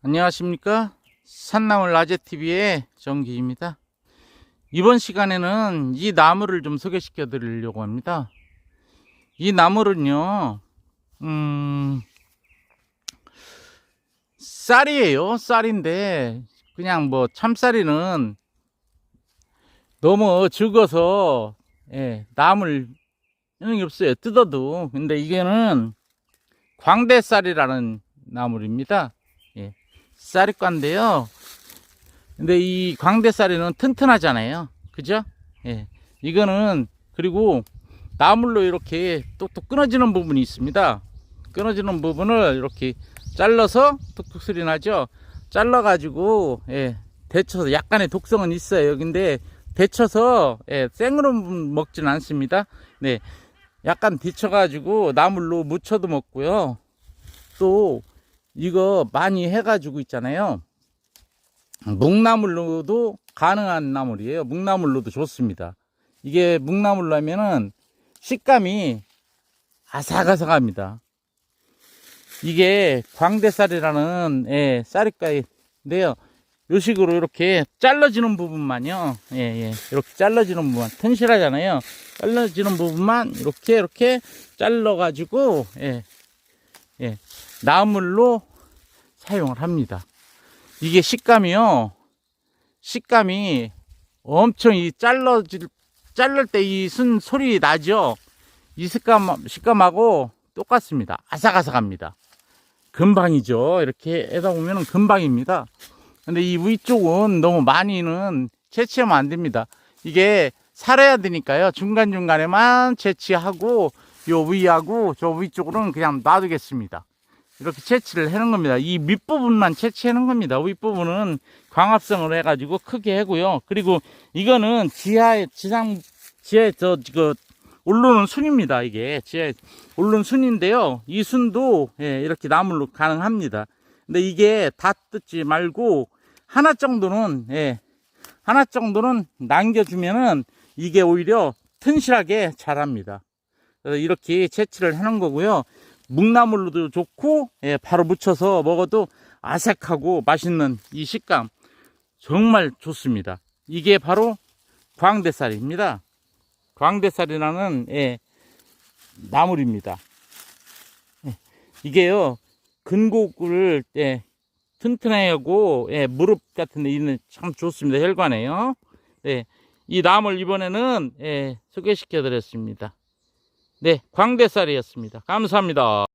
안녕하십니까? 산나물 라제TV의 정기입니다. 이번 시간에는 이 나무를 좀 소개시켜 드리려고 합니다. 이 나물은요 음 쌀이에요. 쌀인데 그냥 뭐 참쌀이는 너무 적어서 예, 나물 이런 게 없어요. 뜯어도. 근데 이게는 광대쌀이라는 나물입니다. 예, 쌀이과인데요. 근데 이 광대쌀이는 튼튼하잖아요. 그죠? 예. 이거는 그리고 나물로 이렇게 뚝뚝 끊어지는 부분이 있습니다. 끊어지는 부분을 이렇게 잘라서 뚝뚝 소리 나죠? 잘라 가지고 예, 데쳐서 약간의 독성은 있어요. 근데 데쳐서 예, 생으로 먹지는 않습니다. 네, 약간 데쳐 가지고 나물로 무쳐도 먹고요. 또 이거 많이 해가지고 있잖아요. 묵나물로도 가능한 나물이에요. 묵나물로도 좋습니다. 이게 묵나물로 하면은 식감이 아삭아삭합니다. 이게 광대쌀이라는 예, 쌀이가인데요. 요 식으로 이렇게 잘라지는 부분만요. 예, 예. 이렇게 잘라지는 부분. 튼실하잖아요. 잘라지는 부분만 이렇게 이렇게 잘라 가지고 예, 예. 나물로 사용을 합니다. 이게 식감이요. 식감이 엄청 이 잘라질, 자를 때이 순 소리 나죠? 이 식감, 식감하고 똑같습니다. 아삭아삭합니다. 금방이죠. 이렇게 하다 보면 금방입니다. 근데 이 위쪽은 너무 많이는 채취하면 안 됩니다. 이게 살아야 되니까요. 중간중간에만 채취하고 요 위하고 저 위쪽으로는 그냥 놔두겠습니다. 이렇게 채취를 해놓은 겁니다. 이 밑부분만 채취하는 겁니다. 윗부분은 광합성을 해가지고 크게 하고요. 그리고 이거는 지하에, 지상, 지하에 저, 그, 오르는 순입니다. 이게. 지하에 오르는 순인데요. 이 순도, 예, 이렇게 나물로 가능합니다. 근데 이게 다 뜯지 말고, 하나 정도는, 예, 하나 정도는 남겨주면은 이게 오히려 튼실하게 자랍니다. 이렇게 채취를 해놓은 거고요. 묵나물로도 좋고 예, 바로 무쳐서 먹어도 아삭하고 맛있는 이 식감 정말 좋습니다. 이게 바로 광대쌀입니다. 광대쌀이라는 예, 나물입니다. 예, 이게요 근곡을 예, 튼튼하고 예, 무릎 같은 데 있는 참 좋습니다. 혈관에요. 예, 이 나물 이번에는 예, 소개시켜 드렸습니다. 네, 광대쌀이었습니다. 감사합니다.